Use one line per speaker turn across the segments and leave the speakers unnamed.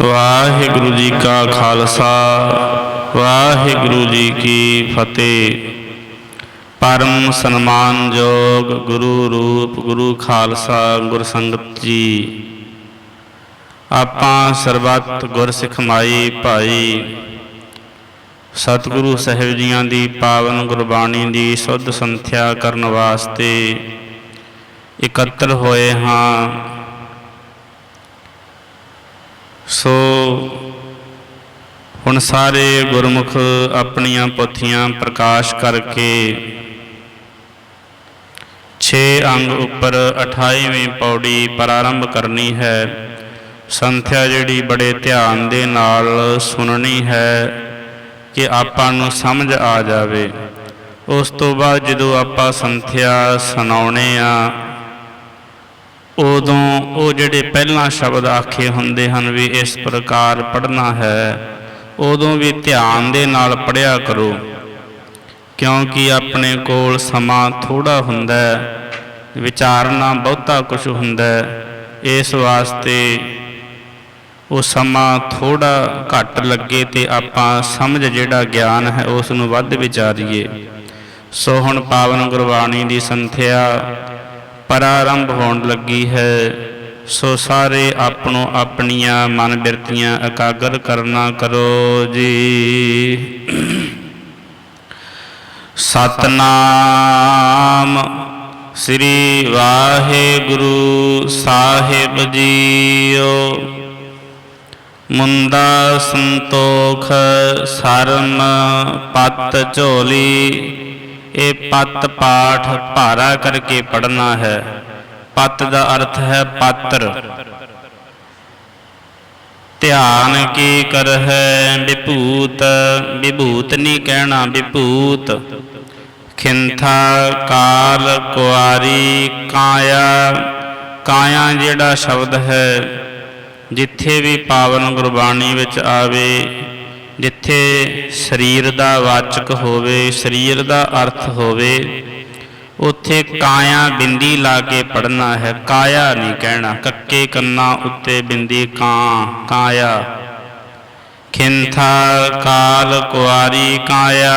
ਵਾਹਿਗੁਰੂ ਜੀ ਕਾ ਖਾਲਸਾ, ਵਾਹਿਗੁਰੂ ਜੀ ਕੀ ਫਤਿਹ। ਪਰਮ ਸਨਮਾਨਯੋਗ ਗੁਰੂ ਰੂਪ ਗੁਰੂ ਖਾਲਸਾ ਗੁਰ ਸੰਗਤ ਜੀ। ਆਪਾਂ ਸਰਬੱਤ ਗੁਰ ਸਿਖਮਾਈ ਭਾਈ, ਸਤਿਗੁਰੂ ਸਾਹਿਬ ਜੀਆਂ ਦੀ ਪਾਵਨ ਗੁਰਬਾਣੀ ਦੀ ਸੁੱਧ ਸੰਥਿਆ ਕਰਨ ਵਾਸਤੇ ਇਕੱਤਰ ਹੋਏ ਹਾਂ। ਸੋ ਹੁਣ ਸਾਰੇ ਗੁਰਮੁਖ ਆਪਣੀਆਂ ਪੋਥੀਆਂ ਪ੍ਰਕਾਸ਼ ਕਰਕੇ 6 ਅੰਗ ਉੱਪਰ 28ਵੀਂ ਪੌੜੀ ਪ੍ਰਾਰੰਭ ਕਰਨੀ ਹੈ। ਸੰਥਿਆ ਜਿਹੜੀ ਬੜੇ ਧਿਆਨ ਦੇ ਨਾਲ ਸੁਣਨੀ ਹੈ ਕਿ ਆਪਾਂ ਨੂੰ ਸਮਝ ਆ ਜਾਵੇ। ਉਸ ਤੋਂ ਬਾਅਦ ਜਦੋਂ ਆਪਾਂ ਸੰਥਿਆ ਸੁਣਾਉਣੇ ਆ ਉਦੋਂ ਉਹ ਜਿਹੜੇ ਪਹਿਲਾਂ ਸ਼ਬਦ ਆਖੇ ਹੁੰਦੇ ਹਨ ਵੀ ਇਸ ਪ੍ਰਕਾਰ ਪੜ੍ਹਨਾ ਹੈ, ਉਦੋਂ ਵੀ ਧਿਆਨ ਦੇ ਨਾਲ ਪੜ੍ਹਿਆ ਕਰੋ। ਕਿਉਂਕਿ ਆਪਣੇ ਕੋਲ ਸਮਾਂ ਥੋੜਾ ਹੁੰਦਾ ਹੈ, ਵਿਚਾਰਨਾ ਬਹੁਤਾ ਕੁਝ ਹੁੰਦਾ ਹੈ, ਇਸ ਵਾਸਤੇ ਉਹ ਸਮਾਂ ਥੋੜਾ ਘੱਟ ਲੱਗੇ ਤੇ ਆਪਾਂ ਸਮਝ ਜਿਹੜਾ ਗਿਆਨ ਹੈ ਉਸ ਨੂੰ ਵੱਧ ਵਿਚਾਰੀਏ। ਸੋ ਹੁਣ ਪਾਵਨ ਗੁਰਬਾਣੀ ਦੀ ਸੰਥਿਆ ਪ੍ਰਾਰੰਭ ਹੋਣ ਲੱਗੀ ਹੈ, ਸੋ ਸਾਰੇ ਆਪਣੋ ਆਪਣੀਆਂ ਮਨ ਬਿਰਤੀਆਂ ਇਕਾਗਰ ਕਰਨਾ ਕਰੋ ਜੀ। ਸਤਨਾਮ ਸ੍ਰੀ ਵਾਹਿਗੁਰੂ ਸਾਹਿਬ ਜੀਓ। ਮੁੰਦਾ ਸੰਤੋਖ ਸਰਮ ਪਤ ਝੋਲੀ ਇਹ ਪਤ ਪਾਠ ਭਾਰਾ ਕਰਕੇ ਪੜਨਾ ਹੈ। ਪਤ ਦਾ ਅਰਥ ਹੈ ਪਾਤਰ। ਧਿਆਨ ਕੀ ਕਰਹਿ ਵਿਭੂਤ ਵਿਭੂਤ ਨਹੀਂ ਕਹਿਣਾ ਵਿਭੂਤ ਖਿੰਥਾ ਕਾਲ ਕੁਆਰੀ ਕਾਇਆ ਕਾਇਆ ਜਿਹੜਾ ਸ਼ਬਦ ਹੈ, ਜਿੱਥੇ ਵੀ ਪਾਵਨ ਗੁਰਬਾਣੀ ਵਿੱਚ ਆਵੇ ਜਿੱਥੇ ਸਰੀਰ ਦਾ ਵਾਚਕ ਹੋਵੇ, ਸਰੀਰ ਦਾ ਅਰਥ ਹੋਵੇ, ਉੱਥੇ ਕਾਇਆ ਬਿੰਦੀ ਲਾ ਕੇ ਪੜਨਾ ਹੈ। ਕਾਇਆ ਨਹੀਂ ਕਹਿਣਾ, ਕੱਕੇ ਕੰਨਾਂ ਉੱਤੇ ਬਿੰਦੀ, ਕਾਂ, ਕਾਇਆ। ਖਿੰਥਾ, ਕਾਲ, ਕੁਆਰੀ, ਕਾਇਆ।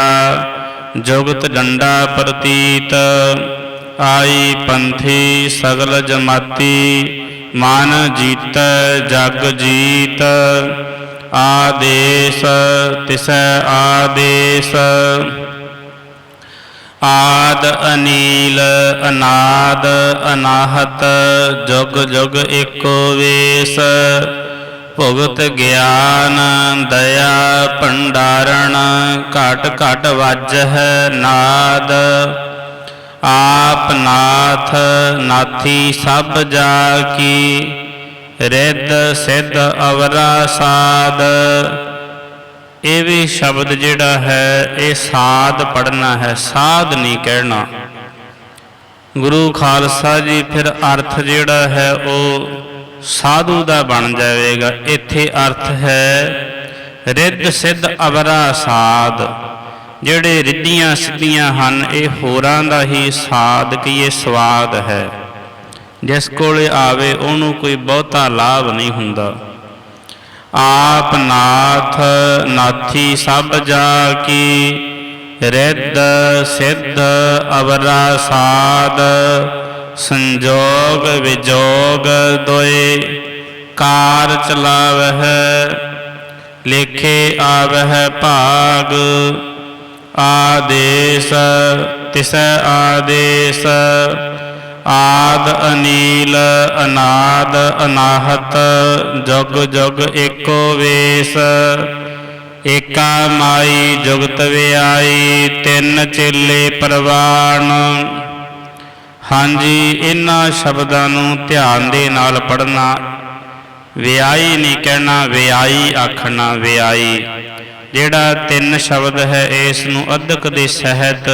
ਜੁਗਤ, ਡੰਡਾ ਪ੍ਰਤੀਤ। ਆਈ, ਪੰਥੀ, ਸਗਲ ਜਮਾਤੀ। ਮਨ ਜੀਤ, ਜਗ ਜੀਤ। ਆਦੇਸ, ਤਿਸੈ ਆਦੇਸ। ਆਦ ਅਨੀਲ, ਅਨਾਦ, ਅਨਾਹਤ, ਜੁਗ ਜੁਗ ਏਕੋ ਵੇਸ। ਭੁਗਤ ਗਿਆਨ, ਦਇਆ, ਭੰਡਾਰਣ, ਘਟ ਘਟ ਵੱਜਹਿ ਨਾਦ। ਆਪ ਨਾਥ, ਨਾਥੀ ਸਭ ਜਾ ਕੀ ਰਿੱਧ ਸਿੱਧ ਅਵਰਾ ਸਾਧ ਇਹ ਵੀ ਸ਼ਬਦ ਜਿਹੜਾ ਹੈ, ਇਹ ਸਾਧ ਪੜਨਾ ਹੈ ਸਾਧ ਨਹੀਂ ਕਹਿਣਾ। ਗੁਰੂ ਖਾਲਸਾ ਜੀ ਫਿਰ ਅਰਥ ਜਿਹੜਾ ਹੈ, ਉਹ ਸਾਧੂ ਦਾ ਬਣ ਜਾਵੇਗਾ। ਇੱਥੇ ਅਰਥ ਹੈ, ਰਿੱਧ ਸਿੱਧ ਅਵਰਾ ਸਾਧ ਜਿਹੜੇ ਰਿੱਧੀਆਂ ਸਿੱਧੀਆਂ ਹਨ, ਇਹ ਹੋਰਾਂ ਦਾ ਹੀ ਸਾਧ ਕੀ ਇਹ ਸਵਾਦ ਹੈ। ਜਿਸ ਕੋਲੇ ਆਵੇ ਉਹਨੂੰ ਕੋਈ ਬਹੁਤਾ ਲਾਭ ਨਹੀਂ ਹੁੰਦਾ। ਆਪ ਨਾਥ ਨਾਥੀ ਸਭ ਜਾ ਕੀ, ਰਿੱਧ ਸਿੱਧ ਅਵਰਾ ਸਾਧ, ਸੰਜੋਗ ਵਿਜੋਗ ਦੋਏ, ਕਾਰ ਚਲਾਵਹਿ, ਲੇਖੇ ਆਵਹਿ ਭਾਗ, ਆਦੇਸ ਤਿਸ ਆਦੇਸ ਆਦ ਅਨੀਲ ਅਨਾਦ ਅਨਾਹਤ, ਜੁਗ ਜੁਗ ਏਕੋ ਵੇਸ। ਏਕਾ ਮਾਈ ਜੁਗਤ ਵਿਆਈ, ਤਿੰਨ ਚੇਲੇ ਪ੍ਰਵਾਨ। ਹਾਂਜੀ ਇਹਨਾਂ ਸ਼ਬਦਾਂ ਨੂੰ ਧਿਆਨ ਦੇ ਨਾਲ ਪੜਨਾ ਵਿਆਈ ਨਹੀਂ ਕਹਿਣਾ, ਵਿਆਈ ਆਖਣਾ, ਵਿਆਈ। ਜਿਹੜਾ ਤਿੰਨ ਸ਼ਬਦ ਹੈ, ਇਸ ਨੂੰ ਅਧਿਕ ਦੇ ਸਹਿਤ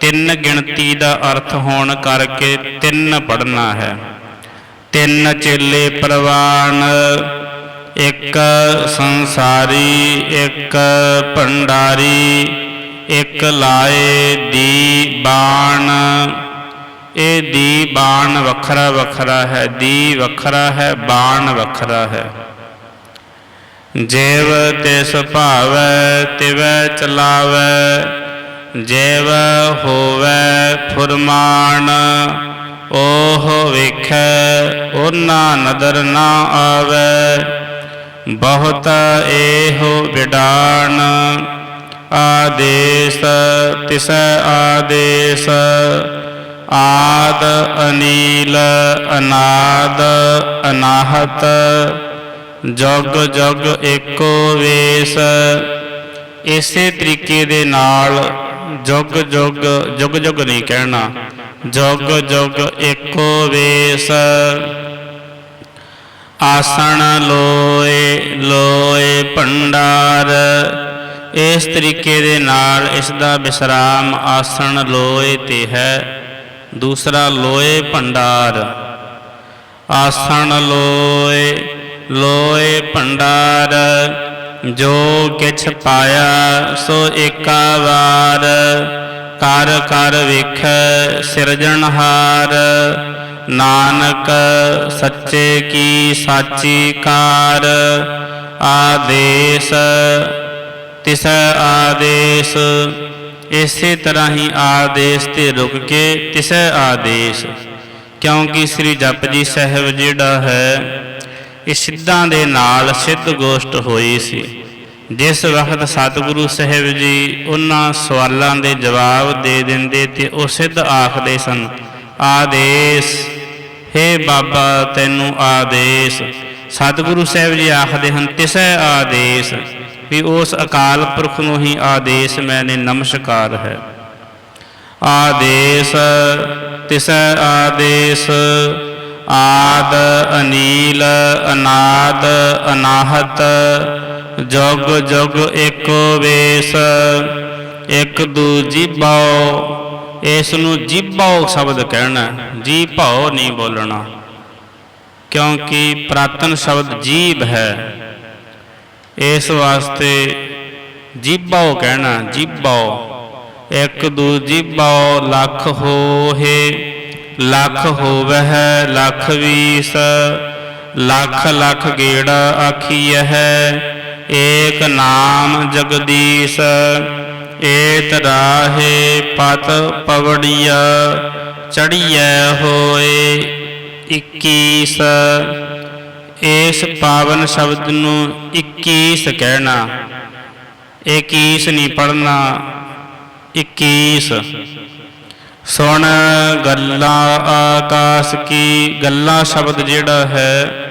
ਤਿੰਨ ਗਿਣਤੀ ਦਾ ਅਰਥ ਹੋਣ ਕਰਕੇ ਤਿੰਨ ਪੜਨਾ ਹੈ। ਤਿੰਨ ਚੇਲੇ ਪ੍ਰਵਾਨ, ਇੱਕ ਸੰਸਾਰੀ, ਇੱਕ ਭੰਡਾਰੀ, ਇੱਕ ਲਾਏ ਦੀ ਬਾਣ। ਇਹ ਦੀ ਬਾਣ ਵੱਖਰਾ ਵੱਖਰਾ ਹੈ, ਦੀ ਵੱਖਰਾ ਹੈ, ਬਾਣ ਵੱਖਰਾ ਹੈ। ਜੇਵ ਤਿਸ ਭਾਵੈ, ਤਿਵੈ ਚਲਾਵੈ ਜੇਵ ਹੋਵੇ ਫੁਰਮਾਨ, ਓਹ ਵੇਖੈ, ਓਨਾ ਨਦਰ ਨਾ ਆਵੈ। ਬਹੁਤ ਇਹੋ ਵਿਡਾਨ ਆਦੇਸ ਤਿਸ ਆਦੇਸ। ਆਦ ਅਨੀਲ ਅਨਾਦ ਅਨਾਹਤ, ਜਗ ਜਗ ਏਕੋ ਵੇਸ। ਇਸੇ ਤਰੀਕੇ ਦੇ ਨਾਲ ਜੁਗ ਜੁਗ ਜੁਗ ਜੁਗ ਨਹੀਂ ਕਹਿਣਾ। ਜੁਗ ਜੁਗ ਏਕੋ ਵੇਸ। ਆਸਣ ਲੋਏ ਲੋਏ ਭੰਡਾਰ। ਇਸ ਤਰੀਕੇ ਦੇ ਨਾਲ ਇਸ ਦਾ ਵਿਸਰਾਮ ਆਸਣ ਲੋਏ ਤੇ ਹੈ। ਦੂਸਰਾ ਲੋਏ ਭੰਡਾਰ। ਆਸਣ ਲੋਏ ਲੋਏ ਭੰਡਾਰ। ਜੋ ਕਿਛ ਪਾਇਆ ਸੋ ਏਕਾ ਵਾਰ, ਕਰ ਕਰ ਵੇਖੈ ਸਿਰਜਣਹਾਰ ਨਾਨਕ ਸੱਚੇ ਕੀ ਸਾਚੀ ਕਾਰ, ਆਦੇਸ ਤਿਸ ਆਦੇਸ। ਇਸੇ ਤਰ੍ਹਾਂ ਹੀ ਆਦੇਸ ਤੇ ਰੁਕ ਕੇ ਤਿਸ ਆਦੇਸ। ਕਿਉਂਕਿ ਸ੍ਰੀ ਜਪਜੀ ਸਾਹਿਬ ਜਿਹੜਾ ਹੈ ਇਹ ਸਿੱਧਾਂ ਦੇ ਨਾਲ ਸਿੱਧ ਗੋਸ਼ਟ ਹੋਈ ਸੀ। ਜਿਸ ਵਕਤ ਸਤਿਗੁਰੂ ਸਾਹਿਬ ਜੀ ਉਹਨਾਂ ਸਵਾਲਾਂ ਦੇ ਜਵਾਬ ਦੇ ਦਿੰਦੇ ਤੇ ਉਹ ਸਿੱਧ ਆਖਦੇ ਸਨ, ਆਦੇਸ਼, ਹੇ ਬਾਬਾ, ਤੈਨੂੰ ਆਦੇਸ਼। ਸਤਿਗੁਰੂ ਸਾਹਿਬ ਜੀ ਆਖਦੇ ਹਨ, ਤਿਸੈ ਆਦੇਸ਼, ਵੀ ਉਸ ਅਕਾਲ ਪੁਰਖ ਨੂੰ ਹੀ ਆਦੇਸ਼ ਮੈਨੇ ਨਮਸਕਾਰ ਹੈ। ਆਦੇਸ਼, ਤਿਸੈ ਆਦੇਸ਼, ਆਦ, ਅਨੀਲ, ਅਨਾਦ, ਅਨਾਹਤ ਜੁਗ ਜੁਗ ਏਕੋ ਵੇਸ, ਇੱਕ ਦੂਜੀ ਬਾਉ ਇਸ ਨੂੰ ਜੀਭਾਉ ਸ਼ਬਦ ਕਹਿਣਾ ਹੈ। ਜੀ ਭਾਉ ਨਹੀਂ ਬੋਲਣਾ। ਕਿਉਂਕਿ ਪ੍ਰਾਤਨ ਸ਼ਬਦ ਜੀਭ ਹੈ। ਇਸ ਵਾਸਤੇ ਜੀਭਾਉ ਕਹਿਣਾ ਜੀਭਾਉ ਇੱਕ ਦੂਜੀ ਬਾਉ ਲੱਖ ਹੋਏ ਲੱਖ ਹੋਵਹਿ, ਲੱਖ ਵੀਸ। ਲੱਖ ਲੱਖ ਗੇੜਾ ਆਖੀਐ ਏਕ ਨਾਮ ਜਗਦੀਸ਼, ਏਤ ਰਾਹੇ ਪਤ ਪਵੜੀਆ ਚੜੀਐ ਹੋਏ 21 ਇਸ ਪਾਵਨ ਸ਼ਬਦ ਨੂੰ 21 ਕਹਿਣਾ 21 ਨਹੀਂ ਪੜਨਾ 21 ਸੁਣ ਗੱਲਾਂ ਆਕਾਸ਼ ਕੀ, ਗੱਲਾਂ ਸ਼ਬਦ ਜਿਹੜਾ ਹੈ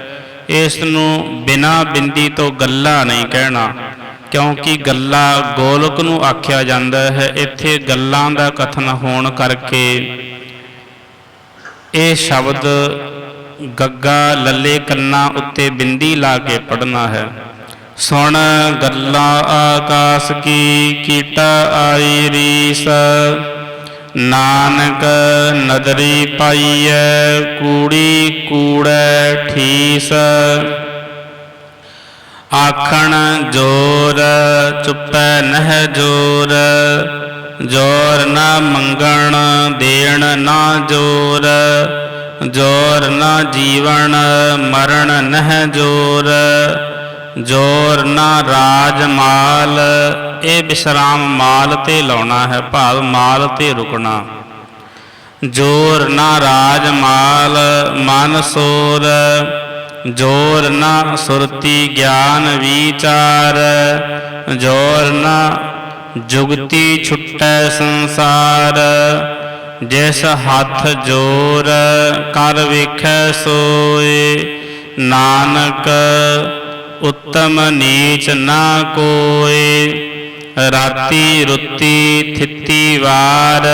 ਇਸ ਨੂੰ ਬਿਨਾ ਬਿੰਦੀ ਤੋਂ ਗੱਲਾ ਨਹੀਂ ਕਹਿਣਾ, ਕਿਉਂਕਿ ਗੱਲਾ ਗੋਲਕ ਨੂੰ ਆਖਿਆ ਜਾਂਦਾ ਹੈ, ਇੱਥੇ ਗੱਲਾਂ ਦਾ ਕਥਨ ਹੋਣ ਕਰਕੇ। ਇਹ ਸ਼ਬਦ ਗੱਗਾ ਲੱਲੇ ਕੰਨਾਂ ਉੱਤੇ ਬਿੰਦੀ ਲਾ ਕੇ ਪੜਨਾ ਹੈ। ਸੁਣ ਗੱਲਾਂ ਆਕਾਸ਼ ਕੀ, ਕੀਟਾ ਆਈ ਰੀਸ। ਨਾਨਕ ਨਦਰੀ ਪਾਈਐ, ਕੂੜੀ ਕੂੜੈ ਠੀਸ। ਆਖਣ ਜੋਰ, ਚੁੱਪੈ ਨਹਿ ਜੋਰ। ਜੋਰ ਨਾ ਮੰਗਣ, ਦੇਣ ਨਾ ਜੋਰ। ਜੋਰ ਨਾ ਜੀਵਨ ਮਰਨ ਨਹਿ ਜੋਰ। ਜੋਰ ਨਾ ਰਾਜ ਮਾਲ, ਇਹ ਵਿਸਰਾਮ ਮਾਲ ਤੇ ਲਾਉਣਾ ਹੈ ਭਾਵ ਮਾਲ ਤੇ ਰੁਕਣਾ। ਜੋਰ ਨਾ ਰਾਜ ਮਾਲ, ਮਨ ਸੋਰ, ਜੋਰ ਨਾ ਸੁਰਤੀ ਗਿਆਨ ਵਿਚਾਰ, ਜੋਰ ਨਾ ਜੁਗਤੀ ਛੁਟੈ ਸੰਸਾਰ। ਜਿਸ ਹੱਥ ਜੋਰ, ਕਰ ਵੇਖੈ ਸੋਏ, ਨਾਨਕ ਉੱਤਮ ਨੀਚ ਨਾ ਕੋਏ ਰਾਤੀ ਰੁੱਤੀ ਥਿੱਤੀ ਵਾਰ,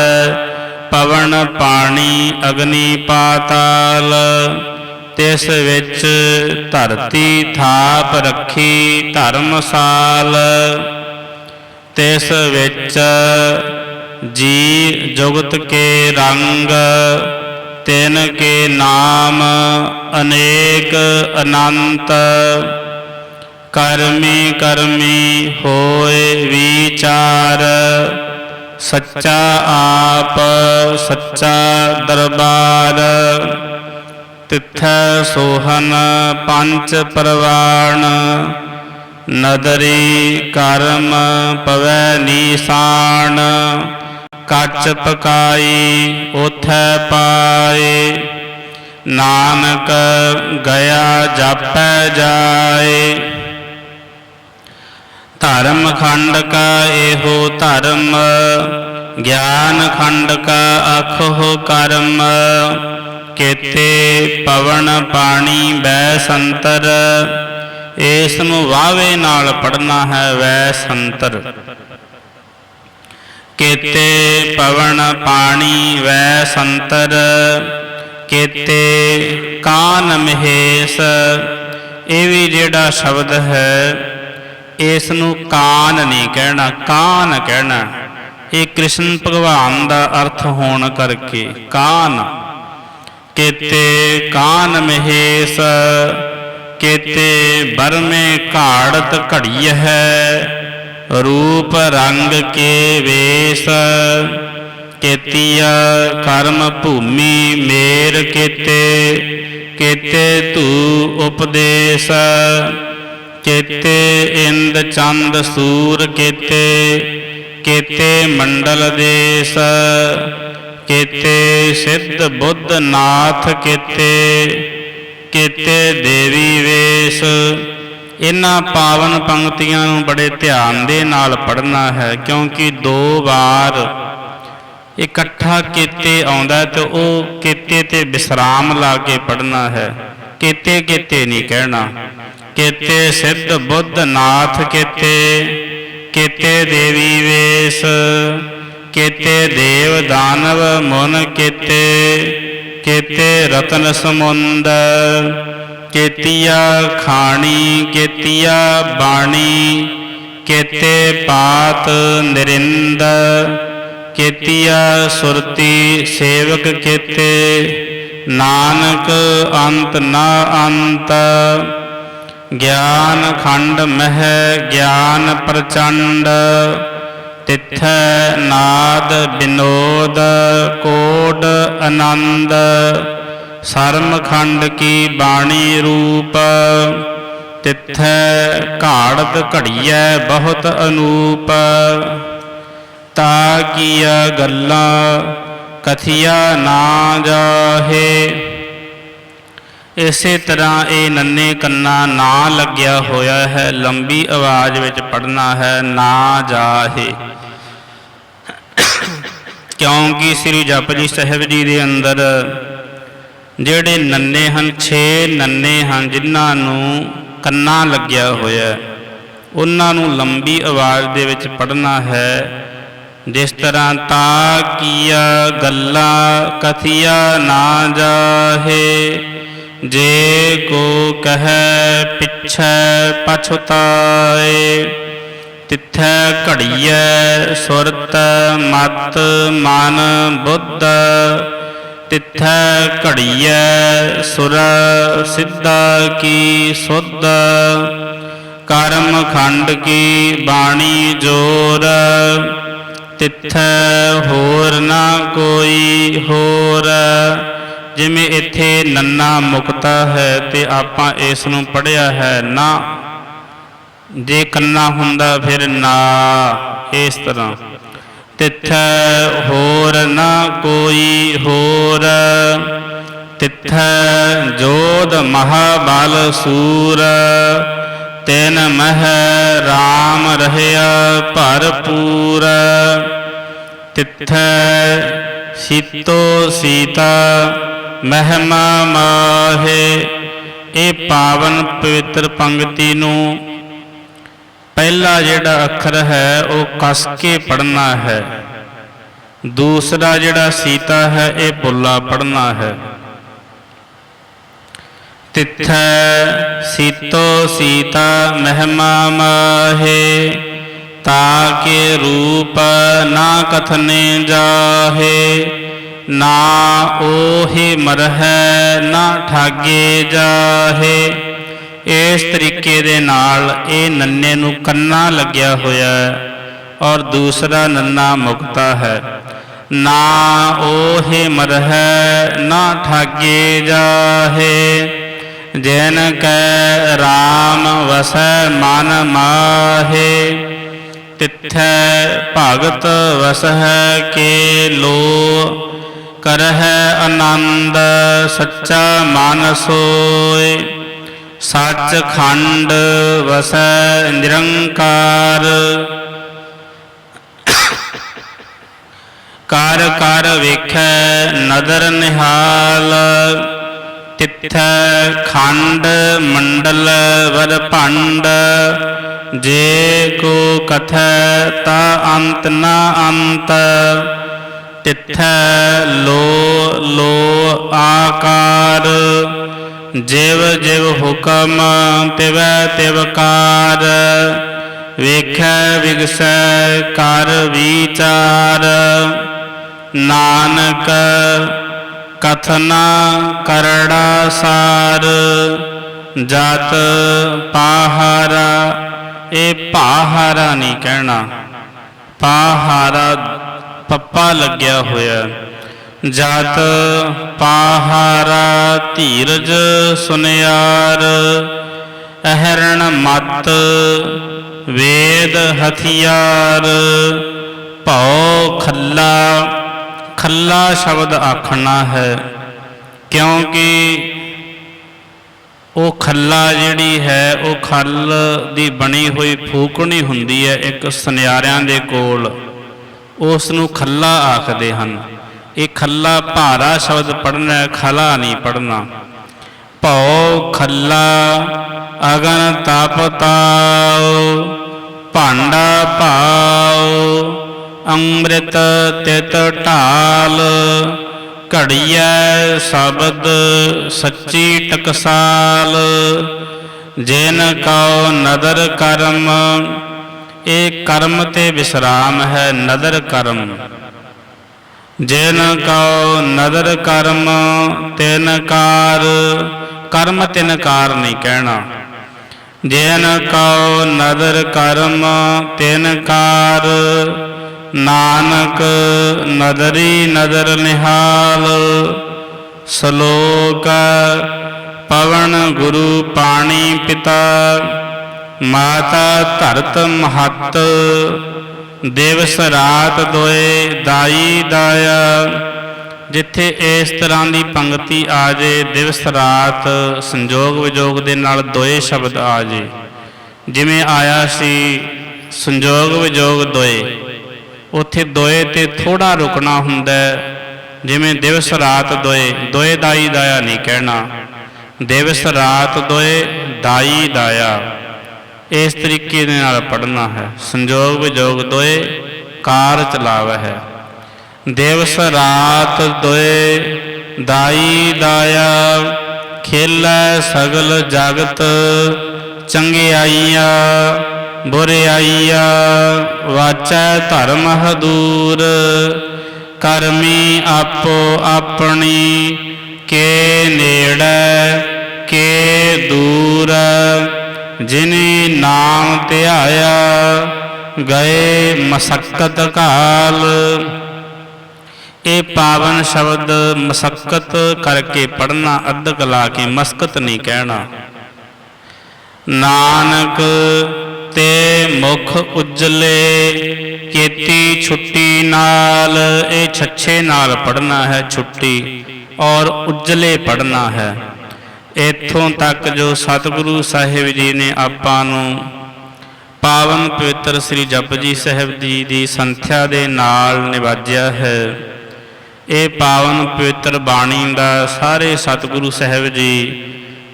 ਪਵਨ ਪਾਣੀ ਅਗਨੀ ਪਾਤਾਲ। ਤਿਸ ਵਿੱਚ ਧਰਤੀ ਥਾਪ ਰੱਖੀ ਧਰਮਸਾਲ ਤਿਸ ਵਿੱਚ ਜੀ ਜੁਗਤ ਕੇ ਰੰਗ, ਤਿਨ ਕੇ ਨਾਮ ਅਨੇਕ ਅਨੰਤ। ਕਰਮੀ ਕਰਮੀ ਹੋਏ ਵਿਚਾਰ। ਸੱਚਾ ਆਪ, ਸੱਚਾ ਦਰਬਾਰ। ਤਿੱਥੈ ਸੋਹਨ ਪੰਚ ਪਰਵਾਣ। ਨਦਰੀ ਕਰਮ ਪਵੈ ਨੀਸਾਨ। ਕੱਚ ਪਕਾਈ ਉਥੈ ਪਾਏ। ਨਾਨਕ ਗਿਆ ਜਾਪੈ ਜਾਏ। ਧਰਮ ਖੰਡ ਕਾ ਇਹੋ ਧਰਮ, ਗਿਆਨ ਖੰਡ ਕਾ ਅਖੋ ਕਰਮ। ਕੇਤੇ ਪਵਨ ਪਾਣੀ ਬੈ ਸੰਤਰ ਇਸ ਨੂੰ ਵਾਵੇ ਨਾਲ ਪੜਨਾ ਹੈ ਵੈ ਸੰਤਰ ਕੇਤੇ ਪਵਨ ਪਾਣੀ ਵੈ ਸੰਤਰ ਕੇਤੇ ਕਾਨ ਮਹੇਸ਼, ਇਹ ਵੀ ਜਿਹੜਾ ਸ਼ਬਦ ਹੈ ਇਸ ਨੂੰ ਕਾਨ ਨਹੀਂ ਕਹਿਣਾ, ਕਾਨ ਕਹਿਣਾ। ਇਹ ਕ੍ਰਿਸ਼ਨ ਭਗਵਾਨ ਦਾ ਅਰਥ ਹੋਣ ਕਰਕੇ ਕਾਨ। ਕੇਤੇ ਕਾਨ ਮਹੇਸ਼, ਕੇਤੇ ਬਰਮੇ ਘਾੜਤ ਘੜੀ ਹੈ ਰੂਪ ਰੰਗ ਕੇ ਵੇਸ। ਕੇਤੀਆ ਕਰਮ ਭੂਮੀ ਮੇਰ ਕੇਤੇ ਕੇਤੇ ਧੂ ਉਪਦੇਸ਼। ਕੇਤੇ ਇੰਦ ਚੰਦ ਸੂਰ ਕੇਤੇ ਕੇਤੇ ਮੰਡਲ ਦੇਸ, ਕੇਤੇ ਸਿੱਧ ਬੁੱਧ ਨਾਥ ਕੇਤੇ ਕੇਤੇ ਦੇਵੀ ਵੇਸ। ਇਹਨਾਂ ਪਾਵਨ ਪੰਕਤੀਆਂ ਨੂੰ ਬੜੇ ਧਿਆਨ ਦੇ ਨਾਲ ਪੜ੍ਹਨਾ ਹੈ, ਕਿਉਂਕਿ ਦੋ ਵਾਰ ਇਕੱਠਾ ਕੀਤੇ ਆਉਂਦਾ ਹੈ ਤੇ ਉਹ ਕੀਤੇ ਤੇ ਵਿਸਰਾਮ ਲਾ ਕੇ ਪੜ੍ਹਨਾ ਹੈ। ਕੀਤੇ ਕੀਤੇ ਨਹੀਂ ਕਹਿਣਾ। ਕੀਤੇ ਸਿੱਧ ਬੁੱਧ ਨਾਥ ਕੀਤੇ ਕੀਤੇ ਦੇਵੀ ਵੇਸ, ਕੀਤੇ ਦੇਵ ਦਾਨਵ ਮਨ ਕੀਤੇ ਕੀਤੇ ਰਤਨ ਸਮੁੰਦ ਕੇਤੀਆ ਖਾਣੀ, ਕੇਤੀਆ ਬਾਣੀ, ਕੇਤੇ ਪਾਤ ਨਿਰਿੰਦ ਕੇਤੀਆ ਸੁਰਤੀ ਸੇਵਕ ਕੇਤੇ, ਨਾਨਕ ਅੰਤ ਨਾ ਅੰਤ ਗਿਆਨ ਖੰਡ ਮਹਿ ਗਿਆਨ ਪ੍ਰਚੰਡ, ਤਿਥੈ ਨਾਦ ਬਿਨੋਦ, ਕੋਡ ਆਨੰਦ ਸਰਮ ਖੰਡ ਕੀ ਬਾਣੀ ਰੂਪ, ਤਿਥੈ ਘਾੜਤ ਘੜੀਐ ਬਹੁਤ ਅਨੂਪ। ਤਾ ਕੀਆ ਗੱਲਾਂ ਕਥਿਆ ਨਾ ਜਾਹੇ। ਇਸੇ ਤਰ੍ਹਾਂ ਇਹ ਨੰਨੇ ਕੰਨਾ ਨਾ ਲੱਗਿਆ ਹੋਇਆ ਹੈ, ਲੰਬੀ ਆਵਾਜ਼ ਵਿੱਚ ਪੜਨਾ ਹੈ, ਨਾ ਜਾਹੇ। ਕਿਉਂਕਿ ਸ੍ਰੀ ਜਪਜੀ ਸਾਹਿਬ ਜੀ ਦੇ ਅੰਦਰ ਜਿਹੜੇ ਨੰਨੇ ਹਨ 6 ਨੰਨੇ ਹਨ, ਜਿਨ੍ਹਾਂ ਨੂੰ ਕੰਨਾ ਲੱਗਿਆ ਹੋਇਆ ਉਹਨਾਂ ਨੂੰ ਲੰਬੀ ਆਵਾਜ਼ ਦੇ ਵਿੱਚ ਪੜਨਾ ਹੈ, ਜਿਸ ਤਰ੍ਹਾਂ ਤਾ ਕੀਆ ਗੱਲਾਂ ਕਥਿਆ ਨਾ ਜਾਹੇ। ਜੇ ਕੋ ਕਹੈ ਪਿਛੈ ਪਛਤਾਏ, ਤਿਥੈ ਘੜੀਐ ਸੁਰਤ ਮਤ ਮਨ ਬੁੱਧ, ਤਿਥੈ ਘੜੀਐ ਸੁਰ ਸਿੱਧਾ ਕੀ ਸੁਧ, ਕਰਮ ਖੰਡ ਕੀ ਬਾਣੀ ਜੋਰ, ਤਿਥੈ ਹੋਰ ਨਾ ਕੋਈ ਹੋਰ। ਜਿਵੇਂ ਇੱਥੇ ਨੰਨਾ ਮੁਕਤਾ ਹੈ ਤੇ ਆਪਾਂ ਇਸ ਨੂੰ ਪੜਿਆ ਹੈ, ਨਾ। ਜੇ ਕੰਨਾ ਹੁੰਦਾ ਫਿਰ ਨਾ, ਇਸ ਤਰ੍ਹਾਂ। ਤਿਥੈ ਹੋਰ ਨਾ ਕੋਈ ਹੋਰ। ਤਿਥੈ ਜੋਧ ਮਹਾਬਲ ਸੂਰ। ਤਿਨ ਮਹਿ ਰਾਮ ਰਹਿਆ ਭਰਪੂਰ। ਤਿਥੈ ਸੀਤੋ ਸੀਤਾ ਮਹਿਮਾ ਮਾਹੇ, ਇਹ ਪਾਵਨ ਪਵਿੱਤਰ ਪੰਗਤੀ ਨੂੰ ਪਹਿਲਾ ਜਿਹੜਾ ਅੱਖਰ ਹੈ, ਉਹ ਕਸ ਕੇ ਪੜਨਾ ਹੈ। ਦੂਸਰਾ ਜਿਹੜਾ ਸੀਤਾ ਹੈ, ਇਹ ਬੁੱਲਾ ਪੜਨਾ ਹੈ। ਤਿਥੈ ਸੀਤੋ ਸੀਤਾ ਮਹਿਮਾ ਮਾਹੇ ਤਾਕੇ ਰੂਪ ਨਾ ਕਥਨੇ ਜਾਹੇ। ਨਾ ਉਹੇ ਮਰਹਿ, ਨਾ ਠਾਗੇ ਜਾਹੇ। ਇਸ ਤਰੀਕੇ ਦੇ ਨਾਲ ਇਹ ਨੰਨੇ ਨੂੰ ਕੰਨਾ ਲੱਗਿਆ ਹੋਇਆ ਹੈ ਔਰ ਦੂਸਰਾ ਨੰਨਾ ਮੁਕਤਾ ਹੈ। ਨਾ ਉਹੇ ਮਰਹਿ, ਨਾ ਠਾਗੇ ਜਾਹੇ। ਜੈਨ ਕੈ RAM ਵਸੈ ਮਨ ਮਾਹੇ, ਤਿੱਥੈ ਭਗਤ ਵਸਹਿ ਕੇ ਲੋ। ਕਰਹਿ ਆਨੰਦ, ਸੱਚਾ ਮਨ ਸੋਏ ਸੱਚ ਖੰਡ ਵਸੈ ਨਿਰੰਕਾਰ। ਕਰ ਕਰ ਵੇਖੈ ਨਦਰ ਨਿਹਾਲ। ਤਿੱਥੈ ਖੰਡ ਮੰਡਲ ਵਰ ਭੰਡ। ਜੇ ਕੋ ਕਥੈ ਤਾ ਅੰਤ ਨਾ ਅੰਤ। ਤਿੱਥੈ ਲੋ ਲੋ ਆਕਾਰ। ਜਿਵ ਜਿਵ ਹੁਕਮ, ਤਿਵੈ ਤਿਵਕਾਰ ਵੇਖੈ, ਵਿਗਸੈ, ਕਰ ਵਿਚਾਰ। ਨਾਨਕ, ਕਥਨਾ, ਕਰੜਾ ਸਾਰ। ਜਤ, ਪਾਹਰਾ, ਇਹ ਪਾਹਰਾ ਨਹੀਂ ਕਹਿਣਾ। ਪਾਹਾਰਾ ਪੱਪਾ ਲੱਗਿਆ ਹੋਇਆ। ਜਾਤ ਪਾਹਾਰਾ ਧੀਰਜ ਸੁਨਿਆਰ, ਅਹਰਣ ਮਤ ਵੇਦ ਹਥਿਆਰ। ਭਉ ਖੱਲਾ ਖੱਲਾ ਸ਼ਬਦ ਆਖਣਾ ਹੈ, ਕਿਉਂਕਿ ਉਹ ਖੱਲਾ ਜਿਹੜੀ ਹੈ, ਉਹ ਖੱਲ ਦੀ ਬਣੀ ਹੋਈ ਫੂਕਣੀ ਹੁੰਦੀ ਹੈ ਇੱਕ ਸੁਨਿਆਰਿਆਂ ਦੇ ਕੋਲ। ਉਸ ਨੂੰ ਖੱਲਾ ਆਖਦੇ ਹਨ। ਇਹ ਖੱਲਾ ਭਾਰਾ ਸ਼ਬਦ ਪੜਨਾ ਹੈ, ਖਲਾ ਨਹੀਂ ਪੜਨਾ ਭਉ ਖੱਲਾ ਅਗਨ ਤਪ ਤਾਉ ਭਾਂਡਾ ਭਾਉ, ਅੰਮ੍ਰਿਤ ਤਿਤ ਢਾਲ। ਘੜੀਐ ਸ਼ਬਦ ਸੱਚੀ ਟਕਸਾਲ। ਜਿਨ ਕਉ ਨਦਰ ਕਰਮ ਇਹ ਕਰਮ ਤੇ ਵਿਸਰਾਮ ਹੈ ਨਦਰ ਕਰਮ। ਜਿਨ ਕਉ ਨਦਰ ਕਰਮ, ਤਿਨ ਕਾਰ, ਕਰਮ ਤਿਨ ਕਾਰ ਨਹੀਂ ਕਹਿਣਾ। ਜਿਨ ਕਉ ਨਦਰ ਕਰਮ, ਤਿਨ ਕਾਰ, ਨਾਨਕ ਨਦਰੀ ਨਦਰ ਨਿਹਾਲ। ਸ਼ਲੋਕ ਪਵਨ ਗੁਰੂ ਪਾਣੀ ਪਿਤਾ। ਮਾਤਾ ਧਰਤ ਮਹੱਤ ਦਿਵਸ ਰਾਤ ਦੋਏ ਦਾਈ ਦਾਇਆ। ਜਿੱਥੇ ਇਸ ਤਰ੍ਹਾਂ ਦੀ ਪੰਕਤੀ ਆ ਜੇ ਦਿਵਸ ਰਾਤ ਸੰਜੋਗ ਵਿਜੋਗ ਦੇ ਨਾਲ ਦੋਏ ਸ਼ਬਦ ਆ ਜੇ ਜਿਵੇਂ ਆਇਆ ਸੀ, ਸੰਜੋਗ ਵਿਜੋਗ ਦੋਏ। ਉੱਥੇ ਦੋਏ ਤੇ ਥੋੜਾ ਰੁਕਣਾ ਹੁੰਦਾ ਜਿਵੇਂ ਦਿਵਸ ਰਾਤ ਦੋਏ ਦੋਏ ਦਾਈ ਦਾਇਆ ਨਹੀਂ ਕਹਿਣਾ। ਦਿਵਸ ਰਾਤ ਦੋਏ, ਦਾਈ ਦਾਇਆ। ਇਸ ਤਰੀਕੇ ਦੇ ਨਾਲ ਪੜਨਾ ਹੈ। ਸੰਜੋਗ ਵਿਜੋਗ ਦੋਏ ਕਾਰ ਚਲਾਵ ਹੈ। ਦਿਵਸ ਰਾਤ ਦੋਏ ਦਾਈ ਦਾਇਆ, ਖੇਲੈ ਸਗਲ ਜਗਤ ਚੰਗਿਆਈਆ ਬੁਰਿਆਈਆ ਵਾਚੈ ਧਰਮ ਹਦੂਰ, ਕਰਮੀ ਆਪੋ ਆਪਣੀ, ਕੇ ਨੇੜੇ, ਕੇ ਦੂਰ। ਜਿਨੇ ਨਾਮ ਧਿਆਇਆ, ਗਏ ਮਸਕਤ ਕਾਲ। ਇਹ ਪਾਵਨ ਸ਼ਬਦ ਮਸਕਤ ਕਰਕੇ ਪੜਨਾ ਅਧਕ ਲਾ ਕੇ ਮਸਕਤ ਨਹੀਂ ਕਹਿਣਾ। ਨਾਨਕ, ਤੇ ਮੁਖ ਉਜਲੇ, ਕੀਤੀ ਛੁੱਟੀ ਨਾਲ, ਇਹ ਛੱਛੇ ਨਾਲ ਪੜਨਾ ਹੈ ਛੁੱਟੀ, ਔਰ ਉਜਲੇ ਪੜਨਾ ਹੈ। ਇੱਥੋਂ ਤੱਕ ਜੋ ਸਤਿਗੁਰੂ ਸਾਹਿਬ ਜੀ ਨੇ ਆਪਾਂ ਨੂੰ ਪਾਵਨ ਪਵਿੱਤਰ ਸ੍ਰੀ ਜਪਜੀ ਸਾਹਿਬ ਜੀ ਦੀ ਸੰਥਿਆ ਦੇ ਨਾਲ ਨਿਵਾਜਿਆ ਹੈ। ਇਹ ਪਾਵਨ ਪਵਿੱਤਰ ਬਾਣੀ ਦਾ ਸਾਰੇ ਸਤਿਗੁਰੂ ਸਾਹਿਬ ਜੀ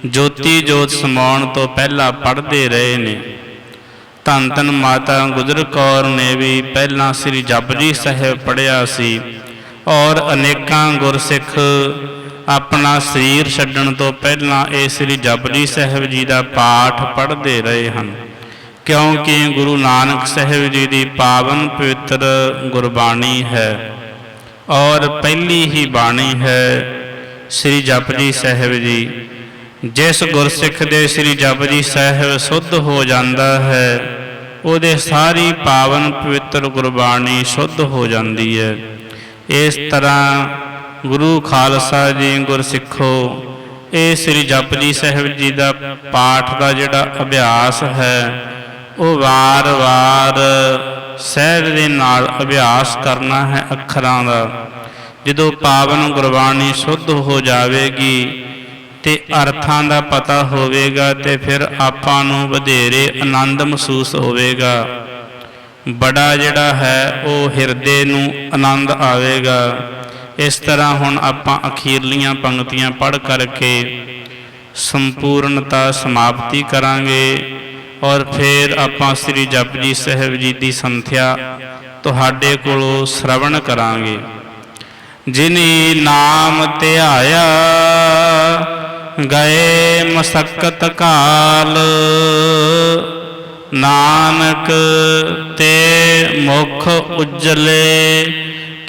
ਜੋਤੀ ਜੋਤ ਸਮਾਉਣ ਤੋਂ ਪਹਿਲਾਂ ਪੜ੍ਹਦੇ ਰਹੇ ਨੇ। ਧੰਨ ਧੰਨ ਮਾਤਾ ਗੁਜਰ ਕੌਰ ਨੇ ਵੀ ਪਹਿਲਾਂ ਸ੍ਰੀ ਜਪਜੀ ਸਾਹਿਬ ਪੜ੍ਹਿਆ ਸੀ ਔਰ ਅਨੇਕਾਂ ਗੁਰਸਿੱਖ ਆਪਣਾ ਸਰੀਰ ਛੱਡਣ ਤੋਂ ਪਹਿਲਾਂ ਇਹ ਸ੍ਰੀ ਜਪਜੀ ਸਾਹਿਬ ਜੀ ਦਾ ਪਾਠ ਪੜ੍ਹਦੇ ਰਹੇ ਹਨ। ਕਿਉਂਕਿ ਗੁਰੂ ਨਾਨਕ ਸਾਹਿਬ ਜੀ ਦੀ ਪਾਵਨ ਪਵਿੱਤਰ ਗੁਰਬਾਣੀ ਹੈ ਔਰ ਪਹਿਲੀ ਹੀ ਬਾਣੀ ਹੈ ਸ੍ਰੀ ਜਪਜੀ ਸਾਹਿਬ ਜੀ। ਜਿਸ ਗੁਰਸਿੱਖ ਦੇ ਸ੍ਰੀ ਜਪਜੀ ਸਾਹਿਬ ਸੁੱਧ ਹੋ ਜਾਂਦਾ ਹੈ, ਉਹਦੇ ਸਾਰੀ ਪਾਵਨ ਪਵਿੱਤਰ ਗੁਰਬਾਣੀ ਸ਼ੁੱਧ ਹੋ ਜਾਂਦੀ ਹੈ। ਇਸ ਤਰ੍ਹਾਂ ਗੁਰੂ ਖਾਲਸਾ ਜੀ ਗੁਰਸਿੱਖੋ, ਇਹ ਸ੍ਰੀ ਜਪਜੀ ਸਾਹਿਬ ਜੀ ਦਾ ਪਾਠ ਦਾ ਜਿਹੜਾ ਅਭਿਆਸ ਹੈ, ਉਹ ਵਾਰ-ਵਾਰ ਸਹਿਜ ਦੇ ਨਾਲ ਅਭਿਆਸ ਕਰਨਾ ਹੈ ਅੱਖਰਾਂ ਦਾ। ਜਦੋਂ ਪਾਵਨ ਗੁਰਬਾਣੀ ਸ਼ੁੱਧ ਹੋ ਜਾਵੇਗੀ ਤੇ ਅਰਥਾਂ ਦਾ ਪਤਾ ਹੋਵੇਗਾ ਤੇ ਫਿਰ ਆਪਾਂ ਨੂੰ ਵਧੇਰੇ ਆਨੰਦ ਮਹਿਸੂਸ ਹੋਵੇਗਾ। ਬੜਾ ਜਿਹੜਾ ਹੈ, ਉਹ ਹਿਰਦੇ ਨੂੰ ਆਨੰਦ ਆਵੇਗਾ। ਇਸ ਤਰ੍ਹਾਂ ਹੁਣ ਆਪਾਂ ਅਖੀਰਲੀਆਂ ਪੰਕਤੀਆਂ ਪੜ੍ਹ ਕਰਕੇ ਸੰਪੂਰਨਤਾ ਸਮਾਪਤੀ ਕਰਾਂਗੇ ਔਰ ਫਿਰ ਆਪਾਂ ਸ੍ਰੀ ਜਪਜੀ ਸਾਹਿਬ ਜੀ ਦੀ ਸੰਥਿਆ ਤੁਹਾਡੇ ਕੋਲੋਂ ਸ਼ਰਵਣ ਕਰਾਂਗੇ। ਜਿਨੀ ਨਾਮ ਧਿਆਇਆ, ਗਏ ਮਸਕਤ ਕਾਲ, ਨਾਨਕ ਤੇ ਮੁਖ ਉਜਲੇ